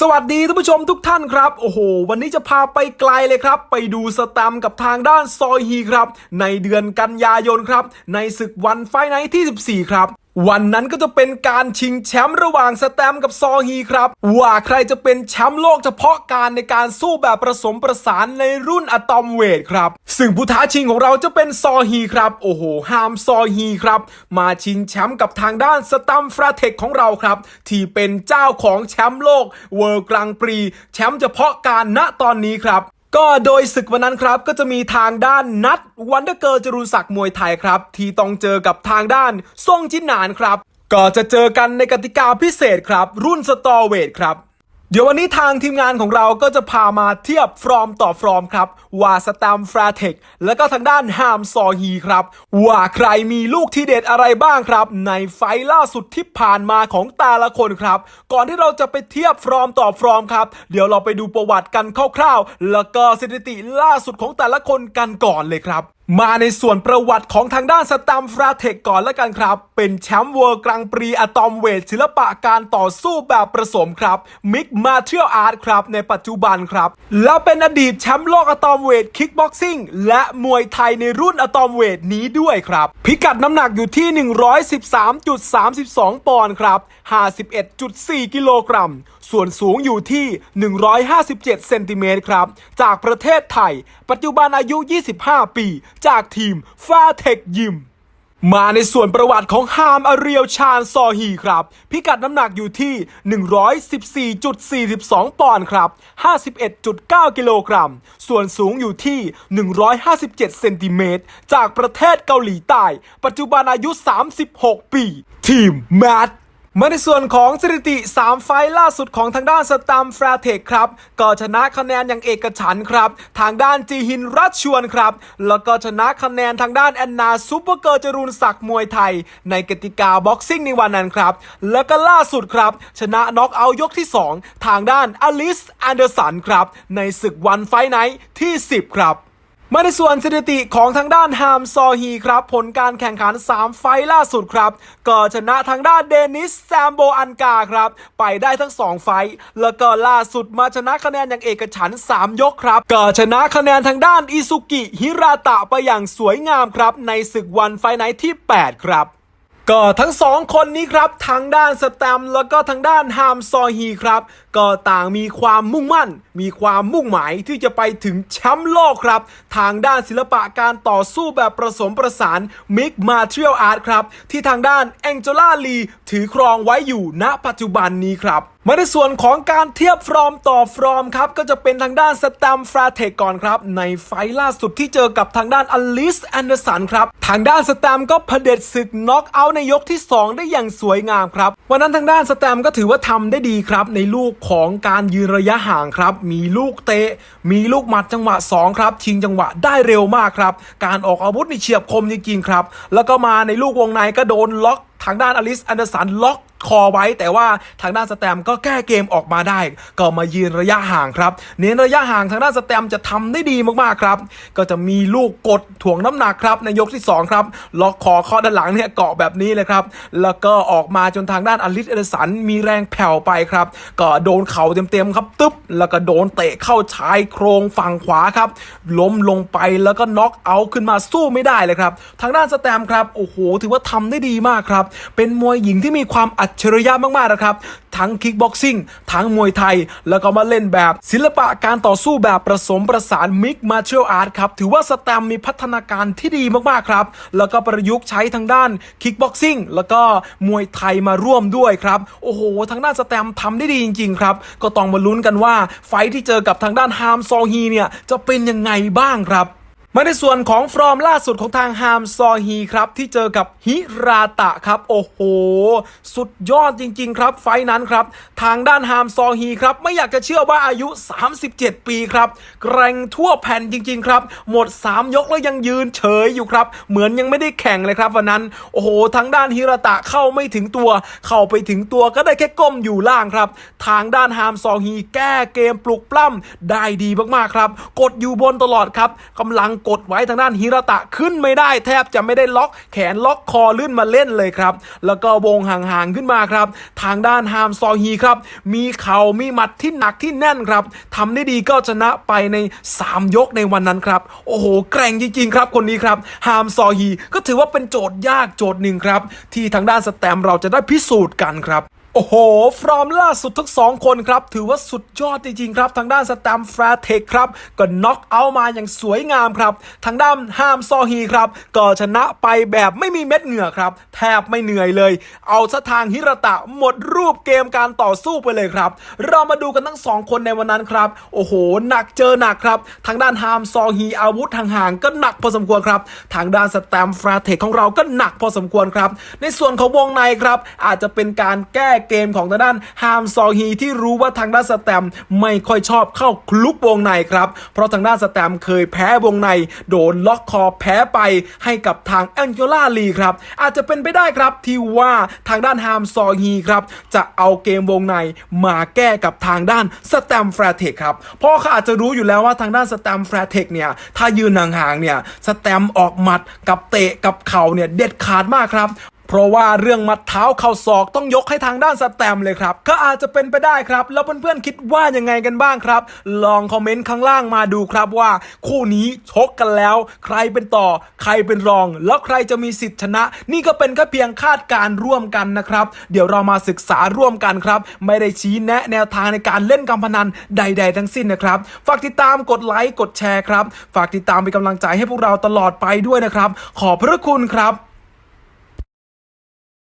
สวัสดีท่านผู้ชมทุกท่านครับ โอ้โห วันนี้จะพาไปไกลเลยครับ ไปดูสแตมกับทางด้านซอยฮีครับ ในเดือนกันยายนครับ ในศึกวันไฟไนท์ที่ 14 ครับ วันนั้นก็จะเป็นการชิงแชมป์ระหว่างสแตมกับซอฮีครับ ว่าใครจะเป็นแชมป์โลกเฉพาะการในการสู้แบบผสมประสานในรุ่นอะตอมเวทครับ ซึ่งผู้ท้าชิงของเราจะเป็นซอฮีครับ โอ้โหฮามซอฮีครับ มาชิงแชมป์กับทางด้านสตัมฟราเทคของเราครับ ที่เป็นเจ้าของแชมป์โลกเวิร์กลางปรี แชมป์เฉพาะการณตอนนี้ครับ ก็โดยศึกวันนั้นครับก็จะมีทางด้านนัดวันเดอร์เกิร์ลจรูนศักดิ์มวยไทยครับ ที่ต้องเจอกับทางด้านซ่งจินหนานครับ ก็จะเจอกันในกติกาพิเศษครับ รุ่นสตอเวทครับ เดี๋ยววันนี้ทางทีมงานของเราก็จะพามาเทียบฟอร์มต่อฟอร์มครับ ว่าสแตมฟราเทคและก็ทางด้านฮามซอฮีครับ ว่าใครมีลูกที่เด็ดอะไรบ้างครับ ในไฟล์ล่าสุดที่ผ่านมาของแต่ละคนครับ ก่อนที่เราจะไปเทียบฟอร์มต่อฟอร์มครับ เดี๋ยวเราไปดูประวัติกันคร่าวๆ แล้วก็สถิติล่าสุดของแต่ละคนกันก่อนเลยครับ มาในส่วนประวัติของทางด้านสตัมฟราเทคก่อนล้วกันครับ เป็นแชมป์เวิร์กลางปรีอะตอมเวทศิลปะการต่อสู้แบบผสมครับ มิกมาเทียลอาร์ตครับ ในปัจจุบันครับ แล้วเป็นอดีตแชมป์โลกอะตอมเวทคิกบ็อกซิ่งและมวยไทยในรุ่นอะตอมเวทนี้ด้วยครับ พิกัดน้ำหนักอยู่ที่ 113.32 ปอนด์ครับ 51.4 กิโลกรัม ส่วนสูงอยู่ที่ 157 เซนติเมตรครับ จากประเทศไทย ปัจจุบันอายุ 25 ปีจากทีมฟาเทคยิม มาในส่วนประวัติของฮามอาเรียวชาญซอฮีครับ พิกัดน้ำหนักอยู่ที่ 114.42 ปอนด์ครับ 51.9 กิโลกรัม ส่วนสูงอยู่ที่ 157 เซนติเมตร จากประเทศเกาหลีใต้ ปัจจุบันอายุ 36 ปี ทีมแมท มาในส่วนของสถิติ 3 ไฟล่าสุดของทางด้านสตัมฟราเทคครับ ก็ชนะคะแนนอย่างเอกฉันครับ ทางด้านจีฮินรัชชวนครับ แล้วก็ชนะคะแนนทางด้านแอนนาซูเปอร์เกิร์จรูนศักดิ์มวยไทย ในกติกาบ็อกซิ่งในวันนั้นครับ แล้วก็ล่าสุดครับ ชนะน็อกเอายกที่ 2 ทางด้านอลิสแอนเดอร์สันครับ ในศึกวันไฟไนท์ที่ 10 ครับ มาในส่วนสถิติของทางด้านฮามซอฮีครับ ผลการแข่งขัน 3 ไฟล่าสุดครับ ก็ชนะทางด้านเดนิสแซมโบอันกาครับ ไปได้ทั้ง 2 ไฟล์แล้วก็ล่าสุดมาชนะคะแนนอย่างเอกฉัน 3 ยกครับ ก็ชนะคะแนนทางด้านอิซุกิฮิราตะไปอย่างสวยงามครับ ในศึกวันไฟไนท์ที่ 8 ครับ ก็ทั้งสองคนนี้ครับทางด้านสแตมแล้วก็ทางด้านฮามซอฮีครับ ก็ต่างมีความมุ่งมั่น มีความมุ่งหมายที่จะไปถึงแชมป์โลกครับ ทางด้านศิลปะการต่อสู้แบบผสมประสานมิกมาเทียลอาร์ตครับ ที่ทางด้านแองเจล่าลีถือครองไว้อยู่ณปัจจุบันนี้ครับ มาในส่วนของการเทียบฟอร์มต่อฟอร์มครับ ก็จะเป็นทางด้านสแตมฟราเทคก่อนครับ ในไฟล์ล่าสุดที่เจอกับทางด้านอลิสแอนเดอร์สันครับ ทางด้านสแตมก็เผด็จศึกน็อกเอาท์ในยกที่ 2 ได้อย่างสวยงามครับ วันนั้นทางด้านสแตมก็ถือว่าทำได้ดีครับ ในลูกของการยืนระยะห่างครับ มีลูกเตะ มีลูกหมัดจังหวะ 2 ครับ ชิงจังหวะได้เร็วมากครับ การออกอาวุธในเฉียบคมจริงๆครับ แล้วก็มาในลูกวงในก็โดนล็อก ทางด้านอลิสแอนเดอร์สันล็อกคอไว้ แต่ว่าทางด้านสแตมก็แก้เกมออกมาได้ ก็มายืนระยะห่างครับ เน้นระยะห่างทางด้านสแตมจะทำได้ดีมากๆครับ ก็จะมีลูกกดถ่วงน้ำหนักครับในยกที่ 2 ครับ ล็อกคอข้อด้านหลังเนี่ยเกาะแบบนี้เลยครับ แล้วก็ออกมาจนทางด้านอลิสแอนเดอร์สันมีแรงแผ่วไปครับ ก็โดนเข่าเต็มๆครับตึ๊บ แล้วก็โดนเตะเข้าชายโครงฝั่งขวาครับ ล้มลงไปแล้วก็น็อกเอาท์ขึ้นมาสู้ไม่ได้เลยครับ ทางด้านสแตมครับ โอ้โห ถือว่าทำได้ดีมากครับเป็นมวยหญิงที่มีความอัจฉริยะมากๆนะครับ ทั้งคิกบ็อกซิ่งทั้งมวยไทย แล้วก็มาเล่นแบบศิลปะการต่อสู้แบบผสมประสานมิกมาเชียลอาร์ตครับ ถือว่าสแตมมีพัฒนาการที่ดีมากๆครับ แล้วก็ประยุกต์ใช้ทางด้านคิกบ็อกซิ่งแล้วก็มวยไทยมาร่วมด้วยครับ โอ้โห ทางด้านสแตมทำได้ดีจริงๆครับ ก็ต้องมาลุ้นกันว่าไฟท์ที่เจอกับทางด้านฮามซอฮีเนี่ยจะเป็นยังไงบ้างครับ มาในส่วนของฟอร์มล่าสุดของทางฮามซอฮีครับ ที่เจอกับฮิราตะครับ โอ้โห สุดยอดจริง ๆ ครับ ไฟนั้นครับ ทางด้านฮามซอฮีครับ ไม่อยากจะเชื่อว่าอายุ 37 ปีครับแกร่งทั่วแผ่นจริง ๆ ครับ หมด 3 ยกแล้วยังยืนเฉยอยู่ครับ เหมือนยังไม่ได้แข่งเลยครับวันนั้น โอ้โห ทางด้านฮิราตะเข้าไม่ถึงตัว เข้าไปถึงตัวก็ได้แค่ก้มอยู่ล่างครับ ทางด้านฮามซอฮีแก้เกมปลุกปล้ำได้ดีมากๆครับ กดอยู่บนตลอดครับกำลังกดไว้ทางด้านฮิระตะขึ้นไม่ได้ แทบจะไม่ได้ล็อกแขนล็อกคอลื่นมาเล่นเลยครับ แล้วก็วงห่างๆขึ้นมาครับ ทางด้านฮามซอฮีครับ มีเข่ามีหมัดที่หนักที่แน่นครับทำได้ดีก็ชนะไปใน 3 ยกในวันนั้นครับ โอ้โห แกร่งจริงๆครับคนนี้ครับฮามซอฮีก็ถือว่าเป็นโจทย์ยากโจทย์หนึ่งครับ ที่ทางด้านสแตมเราจะได้พิสูจน์กันครับ โอ้โห ฟอร์มล่าสุดทั้งสองคนครับ ถือว่าสุดยอดจริงๆครับ ทางด้านสแตมแฟร์เทคครับ ก็น็อกเอามาอย่างสวยงามครับ ทางด้านฮามซอฮีครับ ก็ชนะไปแบบไม่มีเม็ดเหงื่อครับ แทบไม่เหนื่อยเลย เอาซะทางฮิระตะหมดรูปเกมการต่อสู้ไปเลยครับ เรามาดูกันทั้งสองคนในวันนั้นครับ โอ้โห หนักเจอหนักครับ ทางด้านฮามซอฮีอาวุธห่างๆก็หนักพอสมควรครับ ทางด้านสแตมแฟร์เทคของเราก็หนักพอสมควรครับ ในส่วนของวงในครับ อาจจะเป็นการแก้เกมของทางด้านฮามซองฮีที่รู้ว่าทางด้านสแตมไม่ค่อยชอบเข้าคลุกวงในครับ เพราะทางด้านสแตมเคยแพ้วงใน โดนล็อกคอแพ้ไปให้กับทางแองเจล่าลีครับอาจจะเป็นไปได้ครับที่ว่าทางด้านฮามซองฮีครับจะเอาเกมวงในมาแก้กับทางด้านสแตมแฟร์เทคครับเพราะเขาอาจจะรู้อยู่แล้วว่าทางด้านสแตมแฟร์เทคเนี่ยถ้ายืนห่างๆเนี่ยสแตมออกหมัดกับเตะกับเข่าเนี่ยเด็ดขาดมากครับ เพราะว่าเรื่องมัดเท้าเข่าศอกต้องยกให้ทางด้านสแตมเลยครับก็อาจจะเป็นไปได้ครับ แล้วเพื่อนๆคิดว่ายังไงกันบ้างครับ ลองคอมเมนต์ข้างล่างมาดูครับว่า คู่นี้ชกกันแล้ว ใครเป็นต่อ ใครเป็นรอง แล้วใครจะมีสิทธิ์ชนะ นี่ก็เป็นแค่เพียงคาดการร่วมกันนะครับ เดี๋ยวเรามาศึกษาร่วมกันครับ ไม่ได้ชี้แนะแนวทางในการเล่นการพนันใด ๆ ทั้งสิ้นนะครับฝากติดตามกดไลค์กดแชร์ครับ ฝากติดตามเป็นกำลังใจให้พวกเราตลอดไปด้วยนะครับ ขอบพระคุณครับ